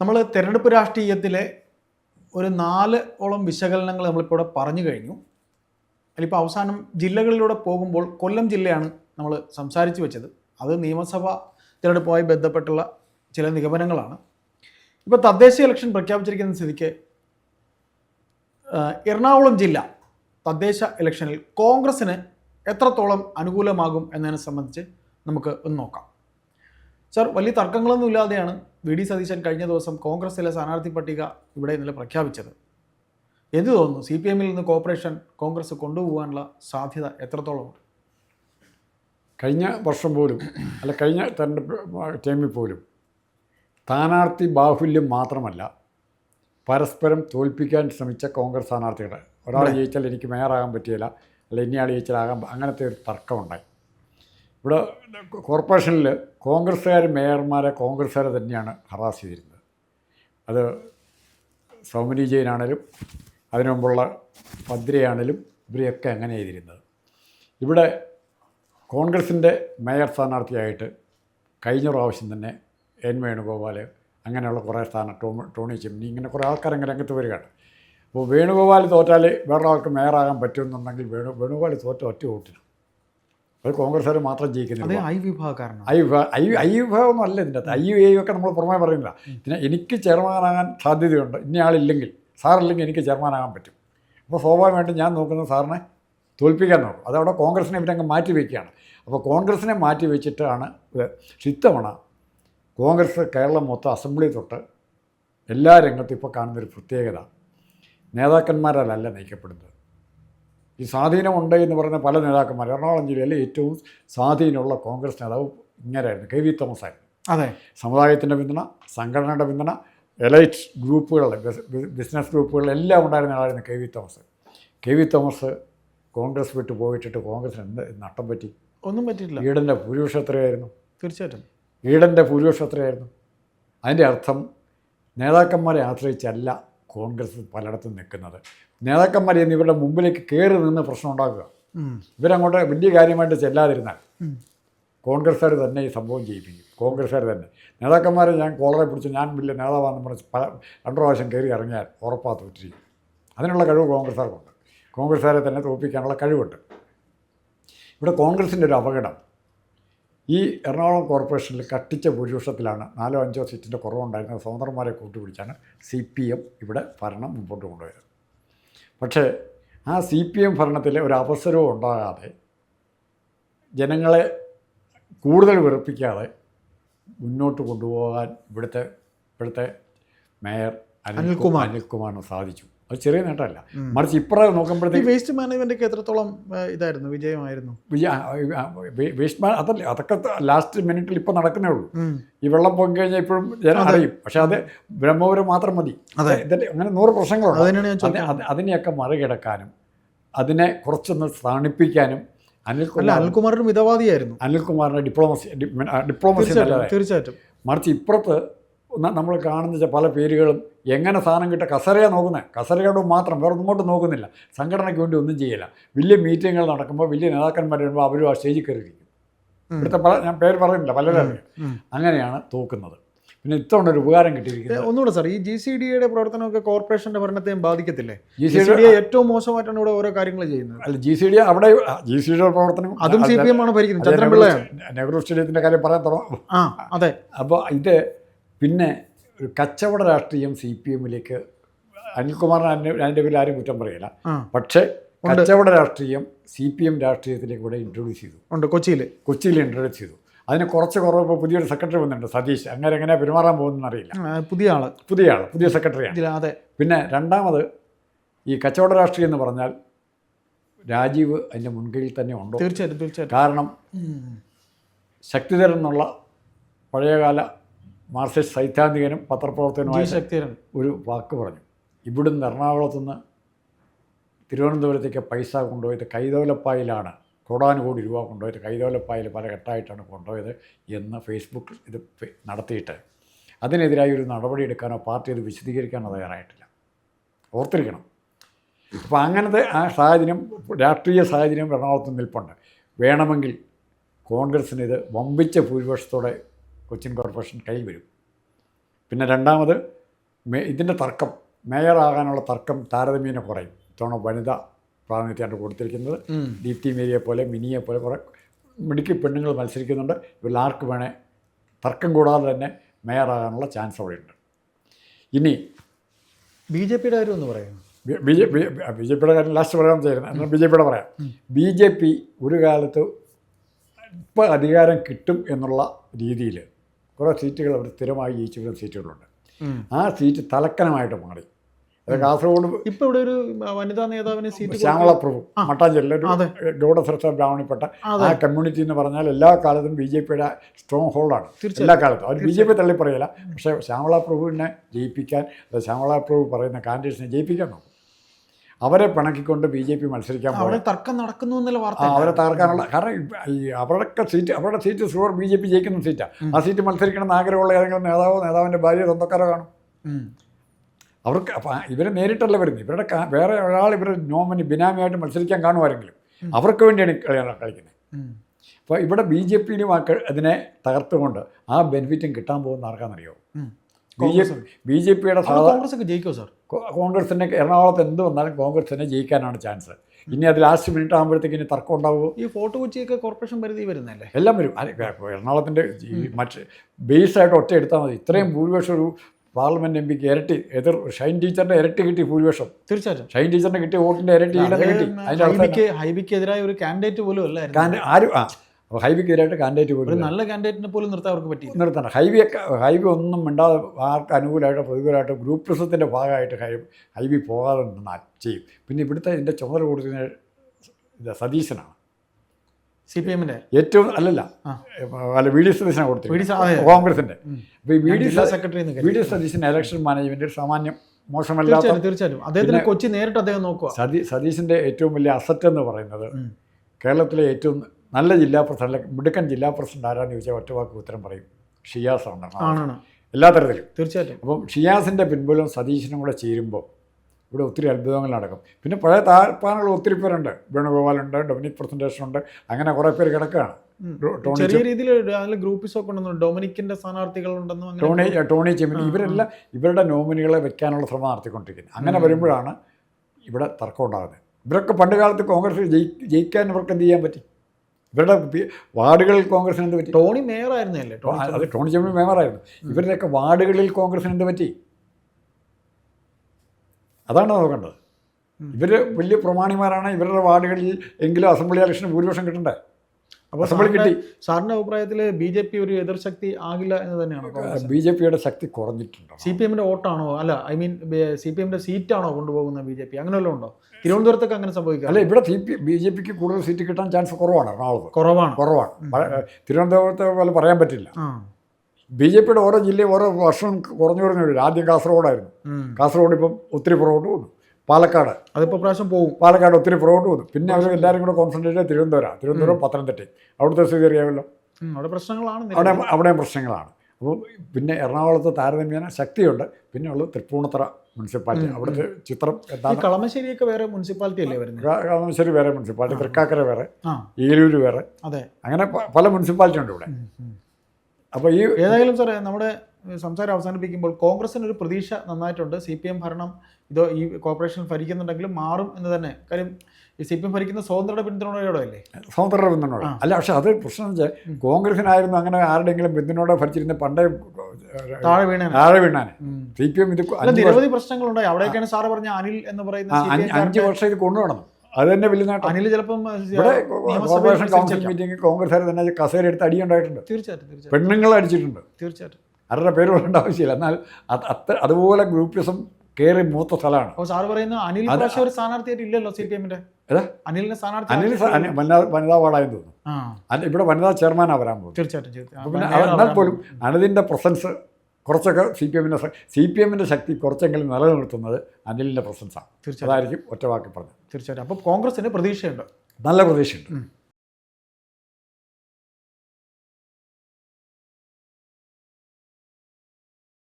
നമ്മൾ തിരഞ്ഞെടുപ്പ് രാഷ്ട്രീയത്തിലെ ഒരു നാല് ഓളം വിശകലനങ്ങൾ നമ്മളിപ്പോൾ ഇവിടെ പറഞ്ഞു കഴിഞ്ഞു. അതിലിപ്പോൾ അവസാനം ജില്ലകളിലൂടെ പോകുമ്പോൾ കൊല്ലം ജില്ലയാണ് നമ്മൾ സംസാരിച്ചു വെച്ചത്. അത് നിയമസഭ തിരഞ്ഞെടുപ്പുമായി ബന്ധപ്പെട്ടുള്ള ചില നിഗമനങ്ങളാണ്. ഇപ്പോൾ തദ്ദേശ ഇലക്ഷൻ പ്രഖ്യാപിച്ചിരിക്കുന്ന സ്ഥിതിക്ക് എറണാകുളം ജില്ല തദ്ദേശ ഇലക്ഷനിൽ കോൺഗ്രസ്സിന് എത്രത്തോളം അനുകൂലമാകും എന്നതിനെ സംബന്ധിച്ച് നമുക്ക് ഒന്ന് നോക്കാം. സർ വലിയ തർക്കങ്ങളൊന്നും ഇല്ലാതെയാണ് വി ഡി സതീശൻ കഴിഞ്ഞ ദിവസം കോൺഗ്രസിലെ സ്ഥാനാർത്ഥി പട്ടിക ഇവിടെ ഇന്നലെ പ്രഖ്യാപിച്ചത്. എന്ത് തോന്നുന്നു? സി പി എമ്മിൽ നിന്ന് കോർപ്പറേഷൻ കോൺഗ്രസ് കൊണ്ടുപോകാനുള്ള സാധ്യത എത്രത്തോളമുണ്ട് കഴിഞ്ഞ വർഷം പോലും അല്ല കഴിഞ്ഞ തെരഞ്ഞെടുപ്പ് ടൈമിൽ പോലും സ്ഥാനാർത്ഥി ബാഹുല്യം മാത്രമല്ല പരസ്പരം തോൽപ്പിക്കാൻ ശ്രമിച്ച കോൺഗ്രസ് സ്ഥാനാർത്ഥികളെ. ഒരാൾ ജയിച്ചാൽ എനിക്ക് മേയറാകാൻ പറ്റിയില്ല അല്ല ഇനിയാൾ ജയിച്ചാലാകാൻ അങ്ങനത്തെ ഒരു തർക്കമുണ്ടായി. ഇവിടെ കോർപ്പറേഷനിൽ കോൺഗ്രസ്സുകാർ മേയർമാരെ കോൺഗ്രസ്സുകാരെ തന്നെയാണ് ഹറാസ് ചെയ്തിരുന്നത്. അത് സൗമിനി ജയിനാണേലും അതിനു മുമ്പുള്ള ഭദ്രയാണേലും ഇവരെയൊക്കെ അങ്ങനെ ചെയ്തിരുന്നത്. ഇവിടെ കോൺഗ്രസിന്റെ മേയർ സ്ഥാനാർത്ഥിയായിട്ട് കഴിഞ്ഞ പ്രാവശ്യം തന്നെ എൻ വേണുഗോപാൽ അങ്ങനെയുള്ള കുറേ സ്ഥാനം ടോമി ടോണി ചെമ്മിനി ഇങ്ങനെ കുറേ ആൾക്കാർ അങ്ങനെ രംഗത്ത് വരികയാണ്. അപ്പോൾ വേണുഗോപാൽ തോറ്റാൽ വേറൊരാൾക്ക് മേയറാകാൻ പറ്റുമെന്നുണ്ടെങ്കിൽ വേണു വേണുഗോപാൽ തോറ്റ ഒറ്റ വോട്ടിന്. അത് കോൺഗ്രസ്സുകാർ മാത്രം ജയിക്കുന്നത് ജയിക്കുന്നില്ല ഐ വിഭാഗക്കാരനാണ്. ഐ വിഭാഗം ഐ ഐ വിഭാഗമൊന്നും അല്ല ഇതിന്റെ അകത്ത്. ഐ യു എ ഒക്കെ നമ്മൾ പുറമേ പറയുന്നില്ല. പിന്നെ എനിക്ക് ചെയർമാനാകാൻ സാധ്യതയുണ്ട്. ഇന്നയാളില്ലെങ്കിൽ സാറില്ലെങ്കിൽ എനിക്ക് ചെയർമാനാകാൻ പറ്റും. അപ്പോൾ സ്വാഭാവികമായിട്ടും ഞാൻ നോക്കുന്നത് സാറിനെ തോൽപ്പിക്കാൻ നോക്കും. അതവിടെ കോൺഗ്രസിനെ അങ്ങ് മാറ്റി വയ്ക്കുകയാണ് അപ്പോൾ കോൺഗ്രസിനെ മാറ്റി വെച്ചിട്ടാണ് ഇത്തവണ കോൺഗ്രസ് കേരളം മൊത്തം അസംബ്ലി തൊട്ട് എല്ലാ രംഗത്തും ഇപ്പോൾ കാണുന്നൊരു പ്രത്യേകത. നേതാക്കന്മാരാലല്ല നയിക്കപ്പെടുന്നത്. ഈ സ്വാധീനമുണ്ട് എന്ന് പറയുന്ന പല നേതാക്കന്മാർ. എറണാകുളം ജില്ലയിലെ ഏറ്റവും സ്വാധീനമുള്ള കോൺഗ്രസ് നേതാവ് ഇങ്ങനെയായിരുന്നു. കെ വി തോമസ് ആയിരുന്നു. അതെ. സമുദായത്തിന്റെ പിന്തുണ സംഘടനയുടെ പിന്തുണ എലൈറ്റ് ഗ്രൂപ്പുകൾ ബിസിനസ് ഗ്രൂപ്പുകളെല്ലാം ഉണ്ടായിരുന്ന ആളായിരുന്നു K V Thomas. K V Thomas Congress വിട്ട് പോയിട്ടിട്ട് കോൺഗ്രസിന് എന്ത് നട്ടം പറ്റി? ഒന്നും പറ്റിയിട്ടില്ല. ഈടന്റെ ഭൂരിപക്ഷം എത്രയായിരുന്നു? തീർച്ചയായിട്ടും. ഈടന്റെ ഭൂരിപക്ഷം എത്രയായിരുന്നു? അതിന്റെ അർത്ഥം നേതാക്കന്മാരെ ആശ്രയിച്ചല്ല. കോൺഗ്രസ് പലയിടത്തും നിൽക്കുന്നത്. നേതാക്കന്മാർ ഇന്ന് ഇവരുടെ മുമ്പിലേക്ക് കയറി നിന്ന് പ്രശ്നം ഉണ്ടാക്കുക. ഇവരങ്ങോട്ട് വലിയ കാര്യമായിട്ട് ചെല്ലാതിരുന്നാൽ. കോൺഗ്രസ്സുകാർ തന്നെ ഈ സംഭവം ചെയ്യിപ്പിക്കും കോൺഗ്രസ്സുകാർ തന്നെ. നേതാക്കന്മാരെ ഞാൻ കോളറെ പിടിച്ച് ഞാൻ വലിയ നേതാവാണെന്ന് പറഞ്ഞ് പല രണ്ടു പ്രാവശ്യം കയറി ഇറങ്ങിയാൽ ഉറപ്പാ തോറ്റിരിക്കും അതിനുള്ള കഴിവ് കോൺഗ്രസ്സുകാർക്കുണ്ട്. കോൺഗ്രസ്സുകാരെ തന്നെ തോൽപ്പിക്കാനുള്ള കഴിവുണ്ട്. ഇവിടെ കോൺഗ്രസിന്റെ ഒരു അപകടം. ഈ എറണാകുളം കോർപ്പറേഷനിൽ കട്ടിച്ച ഭൂരിപക്ഷത്തിലാണ് നാലോ അഞ്ചോ സീറ്റിന്റെ കുറവുണ്ടായിരുന്നത്. സ്വതന്ത്രന്മാരെ കൂട്ടുപിടിച്ചാണ് സി പി എം ഇവിടെ ഭരണം മുമ്പോട്ട് കൊണ്ടുപോയത്. പക്ഷേ ആ സി പി എം ഭരണത്തിൽ ഒരു അവസരവും ഉണ്ടാകാതെ ജനങ്ങളെ കൂടുതൽ വെറുപ്പിക്കാതെ മുന്നോട്ട് കൊണ്ടുപോകാൻ ഇവിടുത്തെ ഇവിടുത്തെ മേയർ അനിൽകുമാർ. അനിൽകുമാറിന് സാധിച്ചു. അത് ചെറിയ നേട്ടമല്ല. മറിച്ച് ഇപ്പുറം നോക്കുമ്പോഴത്തേക്ക് വേസ്റ്റ് മാനേജ്മെന്റൊക്കെ എത്രത്തോളം ഇതായിരുന്നു? വിജയമായിരുന്നു? വേസ്റ്റ് മാൻ അതല്ല അതൊക്കെ ലാസ്റ്റ് മിനിറ്റിൽ ഇപ്പോൾ നടക്കുന്നേ ഉള്ളൂ. ഈ വെള്ളം പൊങ്ങി കഴിഞ്ഞാൽ ഇപ്പോഴും ജനം അറിയും. പക്ഷേ അത് ബ്രഹ്മപുരം മാത്രം മതി. അതെ. ഇതിന്റെ അങ്ങനെ നൂറ് പ്രശ്നങ്ങളുണ്ട്. അതിനെയൊക്കെ മറികടക്കാനും അതിനെ കുറച്ചൊന്ന് സ്ഥാണിപ്പിക്കാനും അനിൽകുമാർ അനിൽകുമാറിന് മിതവാദിയായിരുന്നു. അനിൽകുമാറിന്റെ ഡിപ്ലോമസി ഡിപ്ലോമസി തീർച്ചയായിട്ടും. മറിച്ച് ഇപ്പുറത്ത് നമ്മൾ കാണുന്ന പല പേരുകളും എങ്ങനെ സാധനം കിട്ടുക കസരയാണ് നോക്കുന്നത് കസരയോട് മാത്രം വേറെ ഒന്നുകൊണ്ട് നോക്കുന്നില്ല. സംഘടനയ്ക്ക് വേണ്ടി ഒന്നും ചെയ്യില്ല. വലിയ മീറ്റിങ്ങുകൾ നടക്കുമ്പോൾ വലിയ നേതാക്കന്മാർ വരുമ്പോൾ അവരും ആ സ്റ്റേജിൽ കയറിയിരിക്കും. ഇവിടുത്തെ പല ഞാൻ പേര് പറയുന്നില്ല പലരും. അങ്ങനെയാണ് തോക്കുന്നത്. പിന്നെ ഇത്തവണ ഒരു ഉപകാരം കിട്ടിയിരിക്കുന്നത് ഒന്നുകൂടെ സാർ ഈ ജി സി ഡിയുടെ പ്രവർത്തനമൊക്കെ കോർപ്പറേഷന്റെ ഭരണത്തെയും ബാധിക്കത്തില്ലേ? ജി സി ഡി ഏറ്റവും മോശമായിട്ടാണ് ഇവിടെ ഓരോ കാര്യങ്ങൾ ചെയ്യുന്നത്. അല്ല ജി സി ഡി അവിടെ ജി സി ഡിയുടെ പ്രവർത്തനം അതും സി പി എം ആണ് ഭരിക്കുന്നത്? അത് ചന്ദ്രൻപിള്ളയാണ് നെഹ്റു- നെഹ്റു സ്റ്റേഡിയത്തിന്റെ കാര്യം പറയാൻ തുടങ്ങും. ആ അതെ. അപ്പോൾ ഇത് പിന്നെ ഒരു കച്ചവട രാഷ്ട്രീയം സി പി എമ്മിലേക്ക് അനിൽകുമാറിന് അതിന്റെ പേരിൽ ആരും കുറ്റം പറയില്ല. പക്ഷേ കച്ചവട രാഷ്ട്രീയം സി പി എം രാഷ്ട്രീയത്തിലേക്ക് ഇവിടെ ഇൻട്രൊഡ്യൂസ് ചെയ്തു. ഉണ്ട്. കൊച്ചിയിൽ. കൊച്ചിയിൽ ഇൻട്രൊഡ്യൂസ് ചെയ്തു. അതിന് കുറച്ച് കുറവ് ഇപ്പോൾ പുതിയൊരു സെക്രട്ടറി വന്നിട്ടുണ്ട് സതീഷ്. അങ്ങനെ എങ്ങനെ പെരുമാറാൻ പോകുന്നതെന്ന് അറിയില്ല. പുതിയ ആൾ പുതിയ ആൾ പുതിയ സെക്രട്ടറിയാണ് ഇതിൽ അതെ. പിന്നെ രണ്ടാമത് ഈ കച്ചവട രാഷ്ട്രീയം എന്ന് പറഞ്ഞാൽ രാജീവ് അതിന്റെ മുൻകൈയിൽ തന്നെ ഉണ്ടോ? തീർച്ചയായിട്ടും തീർച്ചയായിട്ടും. കാരണം ശക്തിധരൻ എന്നുള്ള പഴയകാല മാർക്സിസ്റ്റ് സൈദ്ധാന്തികനും പത്രപ്രവർത്തകനുമായ ശക്തിരൻ ഒരു വാക്ക് പറഞ്ഞു. ഇവിടുന്ന് എറണാകുളത്തുനിന്ന് തിരുവനന്തപുരത്തേക്ക് പൈസ കൊണ്ടുപോയത് കൈതോലപ്പായിലാണ് കോടാനുകോടി രൂപ കൊണ്ടുപോയത് കൈതോലപ്പായിൽ പല ഘട്ടമായിട്ടാണ് കൊണ്ടുപോയത് എന്ന് ഫേസ്ബുക്ക് ഇത് നടത്തിയിട്ട് അതിനെതിരായി ഒരു നടപടി എടുക്കാനോ പാർട്ടി അത് വിശദീകരിക്കാനോ തയ്യാറായിട്ടില്ല. ഓർത്തിരിക്കണം. അപ്പോൾ അങ്ങനത്തെ ആ സാഹചര്യം രാഷ്ട്രീയ സാഹചര്യം എറണാകുളത്ത് നിൽപ്പുണ്ട്. വേണമെങ്കിൽ കോൺഗ്രസ്സിന് ഇത് വമ്പിച്ച ഭൂരിപക്ഷത്തോടെ കൊച്ചിൻ കോർപ്പറേഷൻ കയ്യിൽ വരും. പിന്നെ രണ്ടാമത് മേ ഇതിന്റെ തർക്കം മേയറാകാനുള്ള തർക്കം താരതമ്യേന കുറയും. ഇത്തവണ വനിത പ്രാതിനിധ്യമാണ് കൊടുത്തിരിക്കുന്നത്. ദീപ്തി മേരിയെ പോലെ മിനിയെ പോലെ കുറേ മിടുക്കി പെണ്ണുങ്ങൾ മത്സരിക്കുന്നുണ്ട്. ഇവരിൽ ആർക്ക് വേണേ തർക്കം കൂടാതെ തന്നെ മേയറാകാനുള്ള ചാൻസ് അവിടെയുണ്ട്. ഇനി ബി ജെ പിയുടെ കാര്യം ഒന്ന് പറയാം B J P B J പിയുടെ കാര്യം ലാസ്റ്റ് പറയാൻ ചെയ്യുന്നത് എന്നാൽ ബി ജെ പിയുടെ പറയാം. ബി ജെ പി ഒരു കാലത്ത് ഇപ്പോൾ അധികാരം കിട്ടും എന്നുള്ള രീതിയിൽ കുറേ സീറ്റുകൾ അവർ സ്ഥിരമായി ജയിച്ചിരുന്ന സീറ്റുകളുണ്ട്. ആ സീറ്റ് തലക്കനമായിട്ട് മാറി. അത് കാസർഗോഡ് ഇപ്പൊ ഇവിടെ ഒരു വനിതാ നേതാവിന് സീറ്റ് ശ്യാമളപ്രഭു മട്ടാഞ്ചേരിലെ ഒരു അതെ. ഗൗഡശ്രേഷ്ഠ ബ്രാഹ്മണിപ്പെട്ട ആ കമ്മ്യൂണിറ്റി എന്ന് പറഞ്ഞാൽ എല്ലാ കാലത്തും ബി ജെ പിയുടെ സ്ട്രോങ് ഹോൾഡാണ് എല്ലാ കാലത്തും. അവർ ബി ജെ പി തള്ളി പറയില്ല പക്ഷേ ശ്യാമളപ്രഭുവിനെ ജയിപ്പിക്കാൻ അത് ശ്യാമളപ്രഭു പറയുന്ന കാൻഡിഡേറ്റ്സിനെ ജയിപ്പിക്കാൻ നോക്കും. അവരെ പിണക്കിക്കൊണ്ട് ബി ജെ പി മത്സരിക്കാൻ അവിടെ തർക്കം നടക്കുന്നു വാർത്ത അവരെ തകർക്കാനുള്ള കാരണം ഈ അവരുടെ സീറ്റ് അവരുടെ seat sure B J P ജയിക്കുന്ന സീറ്റാണ് ആ സീറ്റ് മത്സരിക്കണമെന്ന് ആഗ്രഹമുള്ള ഏതെങ്കിലും നേതാവോ നേതാവിന്റെ ഭാര്യ സ്വന്തക്കാരോ കാണും. അവർക്ക് അപ്പം ഇവരെ നേരിട്ടല്ല വരുന്നത്. ഇവരുടെ വേറെ ഒരാൾ ഇവരെ നോമിനി ബിനാമിയായിട്ട് മത്സരിക്കാൻ കാണുമാരെങ്കിലും അവർക്ക് വേണ്ടിയാണ് കളിക്കുന്നത്. അപ്പോൾ ഇവിടെ ബി ജെ പിയിലും അതിനെ തകർത്തുകൊണ്ട് ആ ബെനിഫിറ്റും കിട്ടാൻ പോകുന്ന ആർക്കാണെന്നറിയോ. ബി ജെ പിയുടെ കോൺഗ്രസ് ഒക്കെ ജയിക്കോ സാർ? കോൺഗ്രസിനെ എറണാകുളത്ത് എന്ത് വന്നാലും കോൺഗ്രസിനെ ജയിക്കാനാണ് ചാൻസ്. ഇനി അത് ലാസ്റ്റ് മിനിറ്റ് ആകുമ്പോഴത്തേക്ക് ഇനി തർക്കം ഉണ്ടാവുമോ? ഈ ഫോട്ടോ കൊച്ചിയൊക്കെ കോർപ്പറേഷൻ പരിധി വരുന്നല്ലേ എല്ലാം വരും. എറണാകുളത്തിന്റെ മറ്റ് ബേസായിട്ട് ഒറ്റ എടുത്താൽ മതി. ഇത്രയും ഭൂരിപക്ഷം ഒരു പാർലമെന്റ് എം പിക്ക് ഇരട്ടി എതിർ ഷൈൻ ടീച്ചറിന്റെ ഇരട്ടി കിട്ടി ഭൂരിപക്ഷം. തീർച്ചയായിട്ടും. ഷൈൻ ടീച്ചറിന് കിട്ടിയ വോട്ടിന്റെ ഇരട്ടി കിട്ടി. ഹൈബിക്ക് എതിരായ ഒരു കാൻഡിഡേറ്റ് പോലും അല്ല ആരും ആ അപ്പോൾ ഹൈബിക്കെതിരായിട്ട് കാൻഡിഡേറ്റ് ഒരു പോലും നല്ല കാൻഡിഡേറ്റിനെ പോലും നിർത്താൻ അവർക്ക് പറ്റി നിർത്തണം. ഹൈവി ഹൈബി ഒന്നും മിണ്ടാതെ ആർക്ക് അനുകൂലമായിട്ടോ പ്രതികൂലമായിട്ടോ ഗ്രൂപ്പ് പ്രസവത്തിന്റെ ഭാഗമായിട്ട് ഹൈ ഹൈബി പോകാതെ നിന്നാൽ ചെയ്യും. പിന്നെ ഇവിടുത്തെ എന്റെ ചുമതല കൊടുക്കുന്ന ഇത് സതീശനാണ്. സി പി എമ്മിന്റെ ഏറ്റവും അല്ലല്ല. അല്ല വി ഡി സതീശനാണ് കൊടുത്തത്. കോൺഗ്രസിന്റെ അപ്പോൾ ഈ V D secretary V D Satheesan election management സാമാന്യം മോശമല്ലാത്ത തീർച്ചയായും തീർച്ചയായും അദ്ദേഹത്തിന് കൊച്ചി നേരിട്ട് അദ്ദേഹം നോക്കുക. സതീ സതീശിന്റെ ഏറ്റവും വലിയ അസറ്റ് എന്ന് പറയുന്നത് കേരളത്തിലെ ഏറ്റവും നല്ല ജില്ലാ പ്രസിഡന്റ് മിടുക്കൻ ജില്ലാ പ്രസിഡന്റ് ആരാന്ന് ചോദിച്ചാൽ ഒറ്റവാക്ക് ഉത്തരം പറയും. ഷിയാസ് ആണ് എല്ലാ തരത്തിലും. തീർച്ചയായിട്ടും. അപ്പം ഷിയാസിന്റെ പിൻബലവും സതീശനും കൂടെ ചേരുമ്പോൾ ഇവിടെ ഒത്തിരി അത്ഭുതങ്ങൾ നടക്കും. പിന്നെ പഴയ താഴ്പ്പാനുകൾ ഒത്തിരി പേരുണ്ട്. വേണുഗോപാലുണ്ട് ഡൊമിനിക് പ്രസന്റേഷൻ ഉണ്ട്. അങ്ങനെ കുറേ പേര് കിടക്കുകയാണ്. ടോണി ചെറിയ രീതിയിൽ ഗ്രൂപ്പിസ് ഒക്കെ ഉണ്ടെന്നു ഡൊമിനിക്കിന്റെ അങ്ങനെ ടോണി ടോണി ചെമിനി ഇവരെല്ലാം ഇവരുടെ നോമിനികളെ വെക്കാനുള്ള ശ്രമം നടത്തിക്കൊണ്ടിരിക്കുന്നത് അങ്ങനെ വരുമ്പോഴാണ് ഇവിടെ തർക്കം ഉണ്ടാകുന്നത്. ഇവരൊക്കെ പണ്ട് കാലത്ത് കോൺഗ്രസ് ജയി ജയിക്കാൻ ഇവർക്ക് എന്ത് ചെയ്യാൻ പറ്റി? ഇവരുടെ വാർഡുകളിൽ കോൺഗ്രസിന് എന്ത് പറ്റി? ടോണി ടോ- അത് ടോണി ചെമ്മി മേയറായിരുന്നു. ഇവരുടെയൊക്കെ വാർഡുകളിൽ കോൺഗ്രസിന് എന്ത് പറ്റി? അതാണ് നോക്കേണ്ടത് ഇവർ വലിയ പ്രമാണിമാരാണ്. ഇവരുടെ വാർഡുകളിൽ എങ്കിലും അസംബ്ലി ഇലക്ഷന് ഭൂരിപക്ഷം കിട്ടണ്ടേ? അപ്പോൾ അസംബ്ലി കിട്ടി. സാറിന്റെ അഭിപ്രായത്തിൽ ബി ജെ പി ഒരു എതിർശക്തി ആകില്ല എന്ന് തന്നെയാണ് ബി ജെ പിയുടെ ശക്തി കുറഞ്ഞിട്ടുണ്ട്? സി പി എമ്മിന്റെ വോട്ടാണോ? അല്ല ഐ മീൻ സി പി എമ്മിന്റെ സീറ്റാണോ കൊണ്ടുപോകുന്നത് ബി ജെ പി? അങ്ങനെ ഉണ്ടോ? തിരുവനന്തപുരത്തൊക്കെ അങ്ങനെ സംഭവിക്കാം അല്ല ഇവിടെ സി പി ബി ജെ പിക്ക് കൂടുതൽ സീറ്റ് കിട്ടാൻ ചാൻസ് കുറവാണ് എറണാകുളത്ത് കുറവാണ്. കുറവാണ്. തിരുവനന്തപുരത്തെ പോലെ പറയാൻ പറ്റില്ല. ബി ജെ പിയുടെ ഓരോ ജില്ലയും ഓരോ വർഷം കുറഞ്ഞു കുറഞ്ഞു വരും. ആദ്യം കാസർഗോഡായിരുന്നു. കാസർഗോഡ് ഇപ്പം ഒത്തിരി പുറകോട്ട് പോകുന്നു. പാലക്കാട്. അതിപ്പോൾ പ്രാവശ്യം പോകും. പാലക്കാട് ഒത്തിരി പുറകോട്ട് പോകുന്നു. പിന്നെ അവർ എല്ലാവരും കൂടെ കോൺസെൻട്രേറ്റ് തിരുവനന്തപുരം. തിരുവനന്തപുരം പത്തനംതിട്ടയും അവിടുത്തെ സ്ഥിതി അറിയാമല്ലോ? അവിടെ പ്രശ്നങ്ങളാണ്. അവിടെ അവിടെയും പ്രശ്നങ്ങളാണ്. അപ്പോൾ പിന്നെ എറണാകുളത്ത് താരതമ്യേന ശക്തിയുണ്ട്. പിന്നെ ഉള്ളത് തൃപ്പൂണിത്തറ മുനിസിപ്പാലിറ്റി. അവിടുത്തെ ചിത്രം എന്താണ്? കളമശ്ശേരിയൊക്കെ വേറെ മുനിസിപ്പാലിറ്റി അല്ലേ വരുന്നത്? കളമശ്ശേരി വേറെ മുനിസിപ്പാലിറ്റി തൃക്കാക്കര വേറെ ഏലൂര് വേറെ. അതെ. അങ്ങനെ പല മുനിസിപ്പാലിറ്റി ഉണ്ട് ഇവിടെ. അപ്പോൾ ഈ ഏതായാലും സാറേ നമ്മുടെ സംസാരം അവസാനിപ്പിക്കുമ്പോൾ കോൺഗ്രസിന് ഒരു പ്രതീക്ഷ നന്നായിട്ടുണ്ട്. സി പി എം ഭരണം ഇതോ ഈ കോർപ്പറേഷൻ ഭരിക്കുന്നുണ്ടെങ്കിലും മാറും എന്ന് തന്നെ. കാര്യം ഈ സി പി എം ഭരിക്കുന്ന സ്വതന്ത്രയുടെ പിന്തുണയോടെ അല്ലേ സ്വതന്ത്ര പിന്തുണയോടെ അല്ല പക്ഷെ അത് പ്രശ്നം വെച്ചാൽ കോൺഗ്രസിനായിരുന്നു അങ്ങനെ ആരുടെയെങ്കിലും പിന്തുണയോടെ ഭരിച്ചിരുന്ന പണ്ടേ താഴെ വീണാണ് താഴെ വീണാൻ. സി പി എം ഇത് നിരവധി പ്രശ്നങ്ങളുണ്ടായി. അവിടെയൊക്കെയാണ് സാറ് പറഞ്ഞ അനിൽ എന്ന് പറയുന്ന അഞ്ച് വർഷം ഇത് കൊണ്ടുപോകണം. അത് തന്നെ വലിയ നേട്ടം. അനിൽ ചിലപ്പം ഇവിടെ കോർപ്പറേഷൻ കൗൺസിൽ. മീറ്റിംഗ് കോൺഗ്രസ്സുകാർ തന്നെ കസേര എടുത്ത് അടിയുണ്ടായിട്ടുണ്ട്. തീർച്ചയായിട്ടും തീർച്ചയായിട്ടും. പെണ്ണുങ്ങൾ അടിച്ചിട്ടുണ്ട്. തീർച്ചയായിട്ടും. അവരുടെ പേര് പറയേണ്ട ആവശ്യമില്ല. എന്നാൽ അത്ര അതുപോലെ ഗ്രൂപ്പിസം കയറി മൂത്ത സ്ഥലമാണ്. അപ്പോൾ സാറ് പറയുന്ന അനിൽ അത് പ്രാവശ്യം ഒരു സ്ഥാനാർത്ഥിയായിട്ട് ഇല്ലല്ലോ സി പി എമ്മിന്റെ അനിലിനെ സ്ഥാനാർത്ഥി അനിൽ വനിതാ വാർഡായെന്ന് തോന്നുന്നു. ഇവിടെ വനിതാ ചെയർമാൻ വരാൻ പോകും തീർച്ചയായിട്ടും പിന്നെ എന്നാൽ പോലും അനിലിന്റെ പ്രസൻസ് കുറച്ചൊക്കെ സി പി എമ്മിന്റെ സി പി എമ്മിന്റെ ശക്തി കുറച്ചെങ്കിലും നിലനിർത്തുന്നത് അനിലിന്റെ പ്രസൻസാണ്. തീർച്ചയായിട്ടും. അതായിരിക്കും ഒറ്റ വാക്കി പറഞ്ഞത്. തീർച്ചയായിട്ടും. അപ്പോൾ കോൺഗ്രസിന് പ്രതീക്ഷയുണ്ട്. നല്ല പ്രതീക്ഷയുണ്ട്.